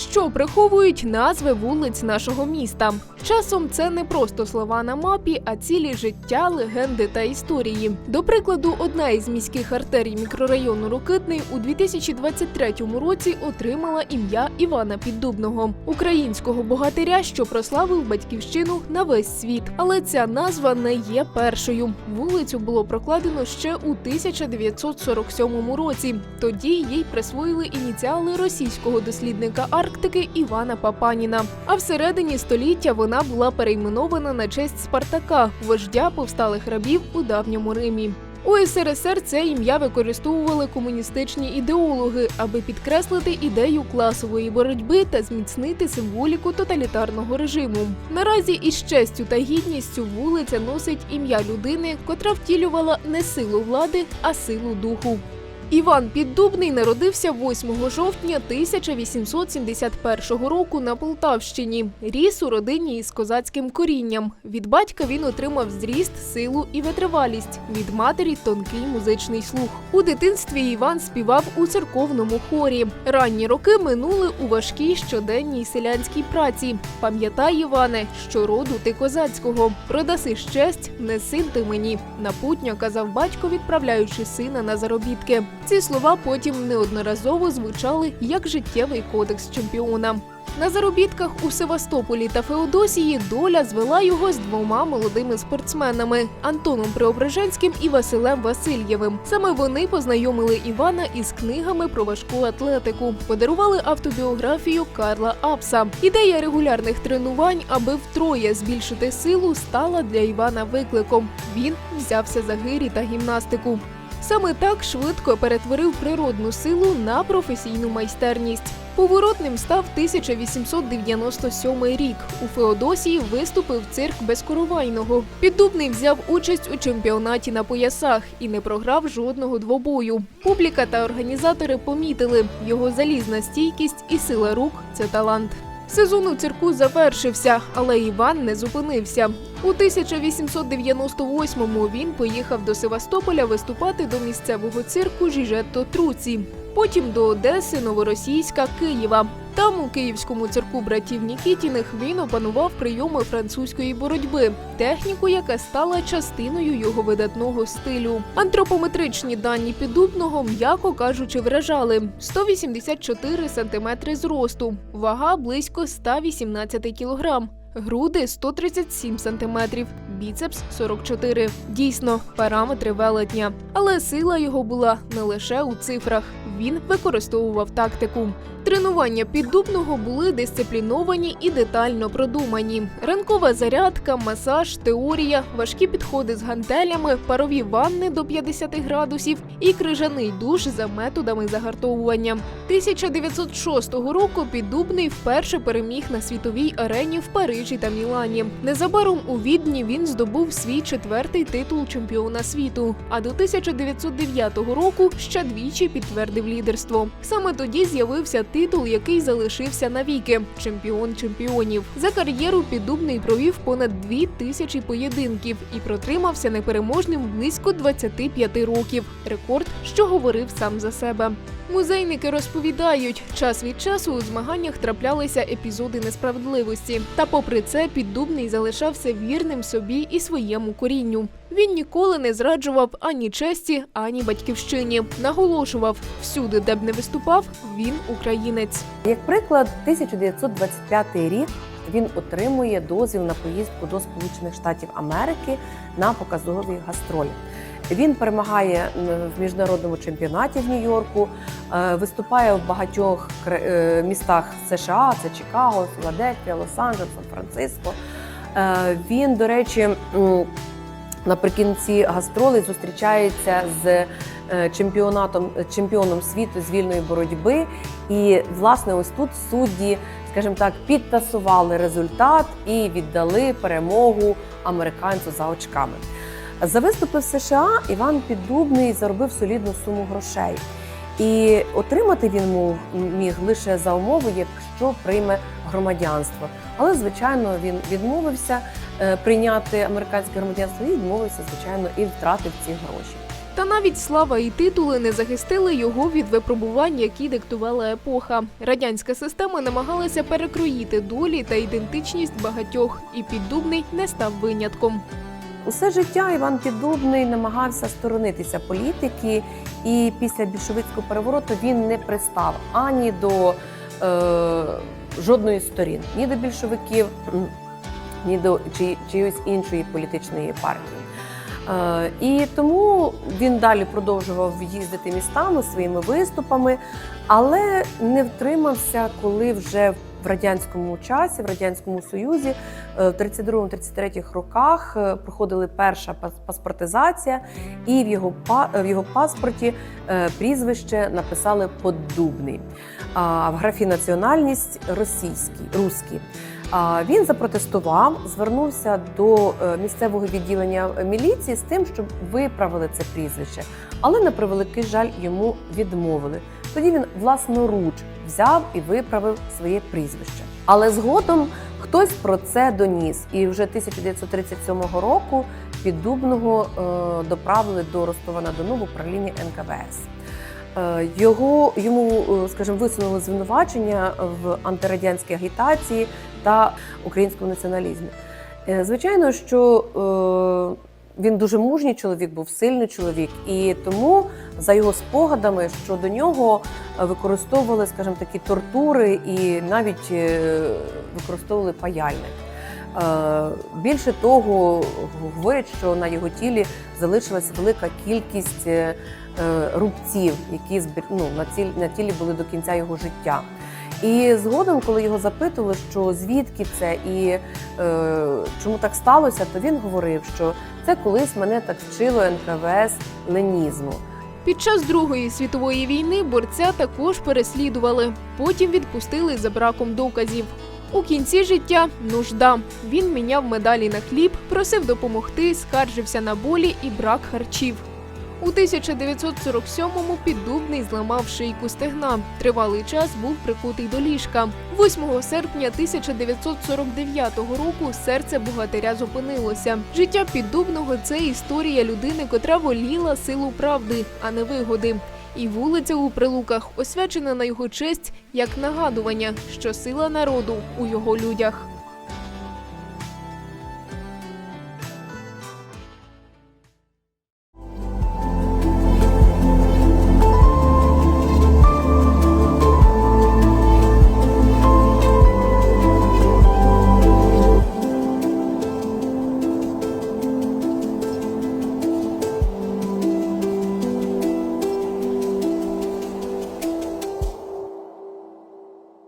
що приховують назви вулиць нашого міста. Часом це не просто слова на мапі, а цілі життя, легенди та історії. До прикладу, одна із міських артерій мікрорайону Рокитний у 2023 році отримала ім'я Івана Піддубного, українського богатиря, що прославив батьківщину на весь світ. Але ця назва не є першою. Вулицю було прокладено ще у 1947 році. Тоді їй присвоїли ініціали російського дослідника Арктики Івана Папаніна. А всередині століття вона була перейменована на честь Спартака, вождя повсталих рабів у давньому Римі. У СРСР це ім'я використовували комуністичні ідеологи, аби підкреслити ідею класової боротьби та зміцнити символіку тоталітарного режиму. Наразі із честю та гідністю вулиця носить ім'я людини, котра втілювала не силу влади, а силу духу. Іван Піддубний народився 8 жовтня 1871 року на Полтавщині. Ріс у родині із козацьким корінням. Від батька він отримав зріст, силу і витривалість. Від матері тонкий музичний слух. У дитинстві Іван співав у церковному хорі. Ранні роки минули у важкій щоденній селянській праці. Пам'ятай, Іване, що роду ти козацького. Продаси щесть, не син ти мені. Напутня казав батько, відправляючи сина на заробітки. Ці слова потім неодноразово звучали як життєвий кодекс чемпіона. На заробітках у Севастополі та Феодосії доля звела його з двома молодими спортсменами Антоном Преображенським і Василем Васильєвим. Саме вони познайомили Івана із книгами про важку атлетику, подарували автобіографію Карла Апса. Ідея регулярних тренувань, аби втроє збільшити силу, стала для Івана викликом. Він взявся за гирі та гімнастику. Саме так швидко перетворив природну силу на професійну майстерність. Поворотним став 1897 рік. У Феодосії виступив цирк безкоровайного. Піддубний взяв участь у чемпіонаті на поясах і не програв жодного двобою. Публіка та організатори помітили його залізна стійкість і сила рук це талант. Сезон у цирку завершився, але Іван не зупинився. У 1898-му він поїхав до Севастополя виступати до місцевого цирку Жіжетто Труці. Потім до Одеси, Новоросійська, Києва. Там, у київському цирку братів Нікітіних, він опанував прийоми французької боротьби, техніку, яка стала частиною його видатного стилю. Антропометричні дані піддубного, м'яко кажучи, вражали 184 сантиметри зросту, вага близько 118 кілограм. Груди 137 сантиметрів, біцепс 44. Дійсно, параметри велетня. Але сила його була не лише у цифрах. Він використовував тактику. Тренування піддубного були дисципліновані і детально продумані. Ранкова зарядка, масаж, теорія, важкі підходи з гантелями, парові ванни до 50 градусів і крижаний душ за методами загартовування. 1906 року піддубний вперше переміг на світовій арені в Парижі та Мілані. Незабаром у Відні він здобув свій четвертий титул чемпіона світу. А до 1909 року ще двічі підтвердив лідерство. Саме тоді з'явився титул, який залишився навіки чемпіон чемпіонів. За кар'єру піддубний провів понад дві тисячі поєдинків і протримався непереможним близько 25 років. Рекорд, що говорив сам за себе. Музейники розповідають, час від часу у змаганнях траплялися епізоди несправедливості. Та, попри це, піддубний залишався вірним собі і своєму корінню. Він ніколи не зраджував ані честі, ані батьківщині. Наголошував, всюди, де б не виступав, він українець. Як приклад, 1925 рік він отримує дозвіл на поїздку до Сполучених Штатів Америки на показові гастролі. Він перемагає в міжнародному чемпіонаті в Нью-Йорку, е, виступає в багатьох е, містах США: це Чикаго, Філадельфія, Лос-Анджелес, Сан-Франциско. Е, Він, до речі, наприкінці гастролей зустрічається з е, чемпіонатом чемпіоном світу з вільної боротьби. І власне ось тут судді, скажімо так, підтасували результат і віддали перемогу американцю за очками. За виступи в США Іван Піддубний заробив солідну суму грошей. І отримати він міг лише за умови, якщо прийме громадянство. Але, звичайно, він відмовився прийняти американське громадянство і відмовився, звичайно, і втратив ці гроші. Та навіть слава і титули не захистили його від випробувань, які диктувала епоха. Радянська система намагалася перекроїти долі та ідентичність багатьох, і піддубний не став винятком. Усе життя Іван Піддубний намагався сторонитися політики, і після більшовицького перевороту він не пристав ані до е, жодної сторін, ні до більшовиків, ні до чи, чиїсь іншої політичної партії. Е, і тому він далі продовжував їздити містами своїми виступами, але не втримався, коли вже в радянському часі, в радянському союзі, е, в 32-33 роках е, проходила перша пас- паспортизація, і в його в його паспорті прізвище написали Поддубний. А в графі національність російський, руський. Він запротестував, звернувся до е, місцевого відділення міліції з тим, щоб виправили це прізвище, але на превеликий жаль йому відмовили. Тоді він власноруч взяв і виправив своє прізвище. Але згодом хтось про це доніс, і вже 1937 року піддубного е, доправили до Ростова на Дону в управління НКВС. Е, Його йому, скажімо, висунули звинувачення в антирадянській агітації та українському націоналізмі. Е, Звичайно, що е, він дуже мужній чоловік, був сильний чоловік, і тому за його спогадами, що до нього е, використовували, скажімо, такі тортури і навіть використовували паяльник. Більше того, говорять, що на його тілі залишилась велика кількість рубців, які ну, на тілі були до кінця його життя. І згодом, коли його запитували, що звідки це і е, чому так сталося, то він говорив, що це колись мене так вчило НКВС ленізму. Під час Другої світової війни борця також переслідували, потім відпустили за браком доказів. У кінці життя нужда. Він міняв медалі на хліб, просив допомогти, скаржився на болі і брак харчів. У 1947-му піддубний зламав шийку стегна. Тривалий час був прикутий до ліжка. 8 серпня 1949 року серце богатиря зупинилося. Життя піддубного це історія людини, котра воліла силу правди, а не вигоди. І вулиця у прилуках освячена на його честь як нагадування, що сила народу у його людях.